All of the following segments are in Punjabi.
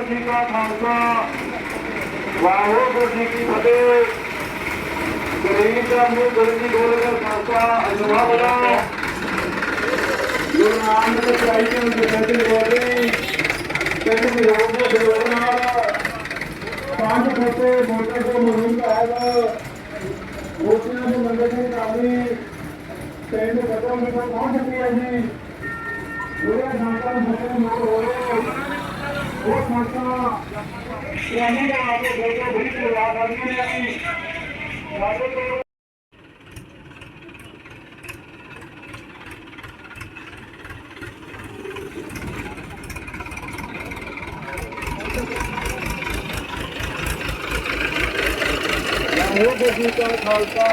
ਜੀ ਕਾ ਖਾਲਸਾ, ਵਾਹਿਗੁਰੂ ਜੀ ਕੀ ਫਤਿਹ। ਗਰੀਬ ਦਾ ਮੂੰਹ ਗੁਰੂ ਬੋਲ ਕੇ ਖਾਲਸਾ ਅਜਵਾ ਬਲਾ ਗੁਰੂ ਨਾਨਕ ਦੇਵ ਚਾਹੀ ਦੇ ਵਿਦਿਆਰਥੀ ਬੋਲਦੇ ਪਿੰਡ ਦੇ ਲੋਕ ਦੇ ਵਿਰੋਧ ਨਾਲ ਪੰਜ ਖੋਤੇ ਮੋਟਰ ਤੋਂ ਮੁਹਿੰਮ ਤਹਿਤ ਮੋਟਰਾਂ ਦੇ ਮੰਦਰ ਦੀ ਕਾਮੀ ਪਿੰਡ ਖਤਮ ਵਿੱਚ ਪਹੁੰਚ ਚੁੱਕੀ ਜੀ। ਉਹਦੇ ਸੰਤਾਂ ਨੂੰ ਹੁਕਮ ਹੋ ਰਹੇ ਉਹ ਸੰਤਾਂ ਸਿਆਣੀ ਦਾ ਆਪੇ ਬੇਟੇ ਬੜੀ ਲਗਾ ਕਰਦੀਆਂ ਨੇ ਜੀ ਸਾਡੇ ਕੋਲ ਵਾਹਿਗੁਰੂ ਜੀ ਕਾ ਖਾਲਸਾ,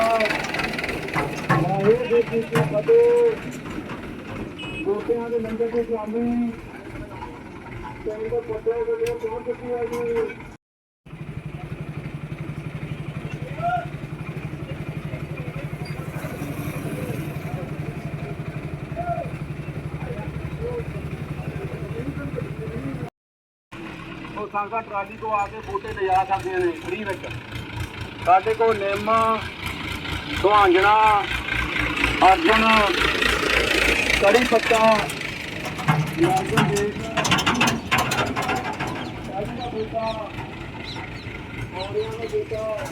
ਵਾਹਿਗੁਰੂ ਜੀ ਕੀ ਫਤਿਹ। ਗੋਪਿਆਂ ਦੇ ਲੰਗਰ ਦੇ ਸਵਾਮੀ ਪਿੰਡ ਦੇ ਪੁੱਤਰੇ ਦੇ ਲਈ ਪਹੁੰਚ ਚੁੱਕੀ ਹੈ ਜੀ ਉਹ ਸੰਗਤਾਂ ਟਰਾਲੀ ਤੋਂ ਆ ਕੇ ਬੂਟੇ ਲਿਜਾ ਸਕਦੀਆਂ ਨੇ ਫਰੀ ਵਿੱਚ। ਸਾਡੇ ਕੋਲ ਨਿੰਮ, ਸੁਹਾਂਜਣਾ, ਅਰਜਨ, ਕੜੀ ਪੱਤਾ ਲਾਗਨ ਦੇਖ ये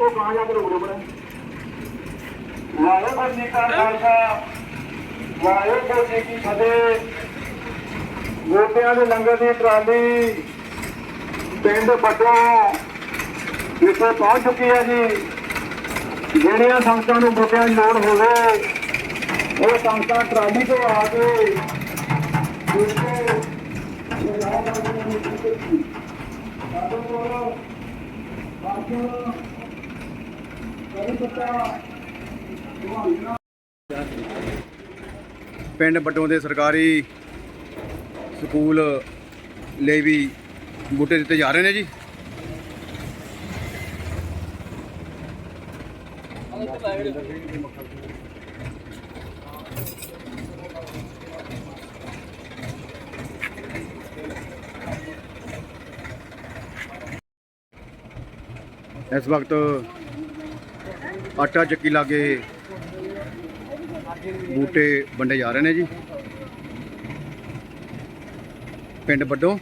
ਉਹ ਕਹਾਂ ਜਾ ਕੇ ਰੁਕ ਰੁਕ ਵਾਹਿਗੁਰੂ ਜੀ ਕਾ ਖਾਲਸਾ। ਵਾਹਿਗੁਰੂ ਜੀ ਕੀ ਫਤਿਹ। ਗੋਪਿਆਂ ਦੇ ਲੰਗਰ ਦੀ ਟਰਾਲੀ ਪਿੰਡ ਪੱਟੋਂ ਵਿਖੇ ਪਹੁੰਚ ਚੁੱਕੀ ਹੈ ਜੀ। ਜਿਹੜੀਆਂ ਸੰਗਤਾਂ ਨੂੰ ਗੋਪਿਆਂ ਦੀ ਲੋੜ ਹੋਵੇ, ਉਹ ਸੰਗਤਾਂ ਟਰਾਲੀ ਤੋਂ ਆ ਕੇ ਵਿਖੇ ਸੇਵਾ ਕਰਦੀਆਂ ਨੇ ਜੀ। ਸਾਡੇ ਕੋਲ ਬਾਕੀ ਪਿੰਡ ਬਟੋਂ ਦੇ ਸਰਕਾਰੀ ਸਕੂਲ ਲਈ ਵੀ ਬੂਟੇ ਦਿੱਤੇ ਜਾ ਰਹੇ ਨੇ ਜੀ। ਇਸ ਵਕਤ ਆਟਾ ਚੱਕੀ ਲਾਗੇ ਬੂਟੇ ਵੰਡੇ ਜਾ ਰਹੇ ਨੇ ਜੀ। ਪਿੰਡ ਵੱਡੋਂ।